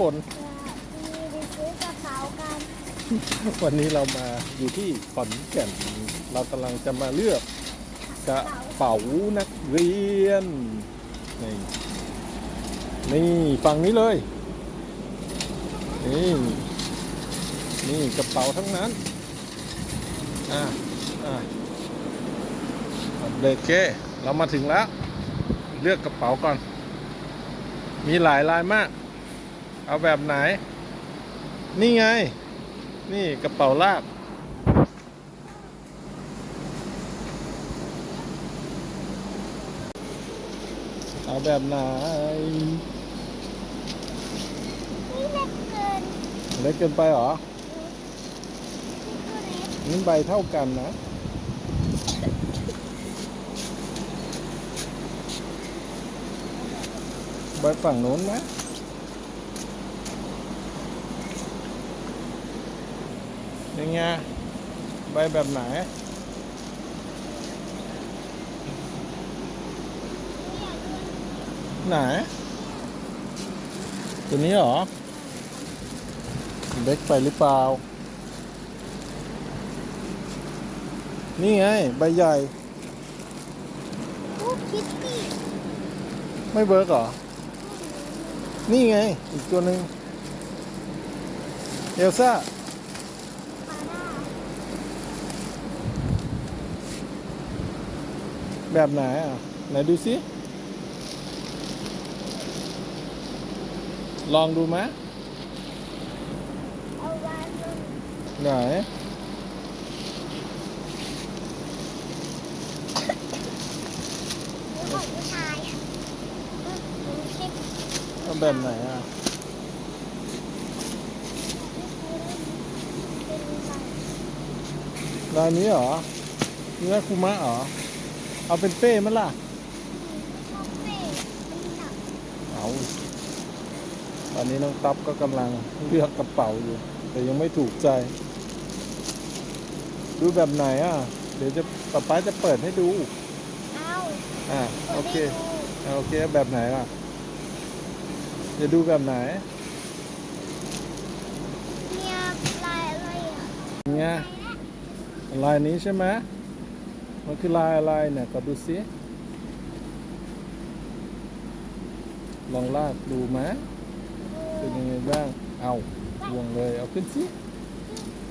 คนมีไปซื้อกระเป๋ากันวันนี้เรามาอยู่ที่ขอนแก่น เรากำลังจะมาเลือกกระเป๋านักเรียน นี่นี่ฝั่งนี้เลย นี่ นี่กระเป๋าทั้งนั้น อะอะเบรกเคเรามาถึงแล้ว เลือกกระเป๋าก่อน มีหลายลายมาก เอาแบบไหน นี่ไง นี่กระเป๋าลากเอาแบบไหน นี่เล็กเกินเล็กเกินไปเหรอ นี่ก็เล็กนี่ใบเท่ากันนะ ใบฝั่งโน้นไหม ยังไงใบแบบไหนไหน ตัวนี้เหรอเล็กไปหรือเปล่า นี่ไง ใบใหญ่ลูกคิตตี้ไม่เบิร์กเหรอ นี่ไง อีกตัวหนึ่งเอลซ่ามาด้า แบบไหนอะ ไหนดูสิ ลองดูไหมเอาไว้บนไหนหัวของผู้ชายอืมหนูคิดเอาแบบไหนอะเป็นใบลายนี้เหรอเนื้อคุมะเหรอ เอาเป็นเป้มั้ยล่ะชอบเป้มันหนักเอาตอนนี้น้องต๊อบก็กำลังเลือกกระเป๋าอยู่ แต่ยังไม่ถูกใจ ดูแบบไหนอะ เดี๋ยวจะป๊าป๊าจะเปิดให้ดู เอาอ่าปิดโอเคให้ดูอ่าโอเคแบบไหนล่ะ จะดูแบบไหนเนี่ยลายอะไรอะเนี่ยลายนี้ใช่ไหม มันคือลายอะไรเนี่ยก็ดูสิลองลากดูไหมเป็นยังไงบ้าง เอาวงเลย เอาขึ้นสิ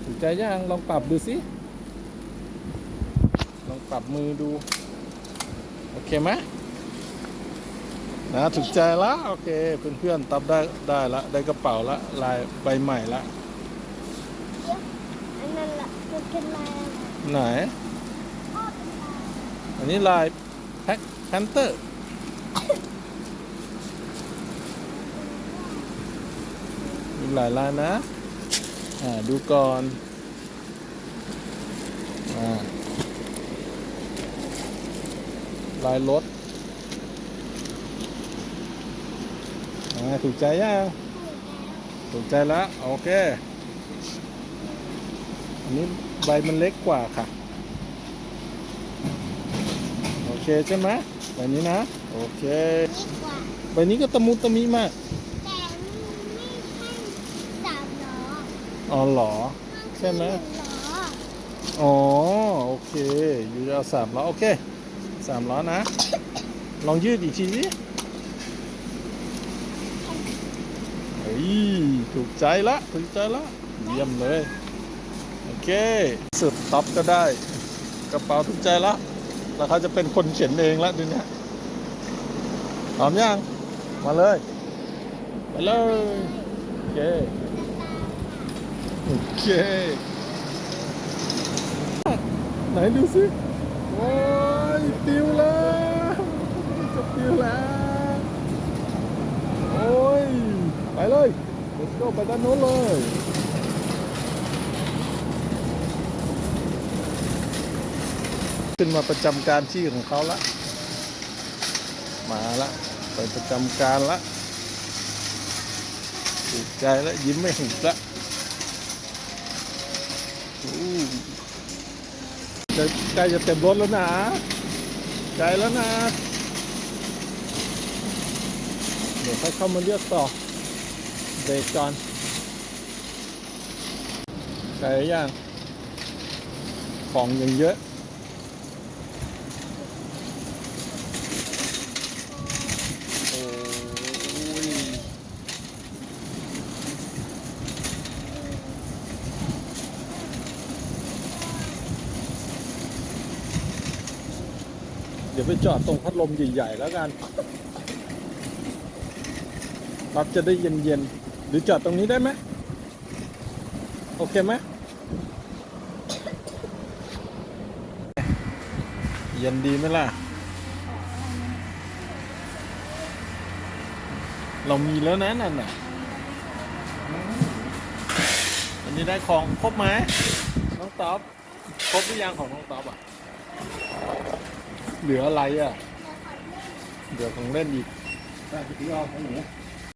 ถูกใจยังลองปรับดูสิ ลองปรับมือดู โอเคไหมนะถูกใจละโอเค เพื่อนๆตับได้ได้ละ ได้กระเป๋าละ ลายใบใหม่ละอันนั้นล่ะมันเป็นลายอะไรไหนพ่อเป็นลาย อันนี้ลายแพ็คแพนเตอร์มีหลายลายนะ อ่า ดูก่อน อ่า ลายรถ อ่า ถูกใจยัง ถูกใจแล้ว โอเค อันนี้ใบมันเล็กกว่าค่ะ โอเค ใช่ไหมใบนี้นะ โอเคนี่กว่าใบนี้ก็ตะมุตะมิมาก แต่ไม่ใช่สามล้ออ๋อเหรอ ใช่ไหมนคือนึ่งล้ออ๋อ โอเค อยู่จะเอาสามล้อ โอเคสามล้อนะ ลองยืดอีกทีสิเฮ้ย ถูกใจละ ถูกใจละ เยี่ยมเลย โอเค สุดท็อปก็ได้ กระเป๋าถูกใจละ แล้วเขาจะเป็นคนเขียนเองละทีเนี้ยพร้อมยังมาเลยไปเลยโอเคโอเคไหนดูสิโอ้ยปิวแล้วจะปิวแล้วโอ้ยไปเลย let's go ไปด้านโน้นเลย ขึ้นมาประจำการที่ของเขาละ มาละไปประจำการละถูกใจแล้วยิ้มไม่หุบละอู้จะใกล้จะเต็มรถแล้วนะใจแล้วนะ เดี๋ยวค่อยเข้ามาเลือกต่อโอเบรกก่อนไก่ย่างของยังเยอะ ดี๋ยวไปจอดตรงพัดลมใหญ่ๆแล้วกันรับจะได้เย็นๆ หรือจอดตรงนี้ได้ไหมโอเคไหมเย็นดีไหมล่ะ เรามีแล้วนะนั่นน่ะอันนี้ได้ของครบไหมน้องต๊อบครบหรือยังของน้องต๊อบอะ เหลืออะไรอะ เหลือของเล่นอีกได้พี่เอาของหนู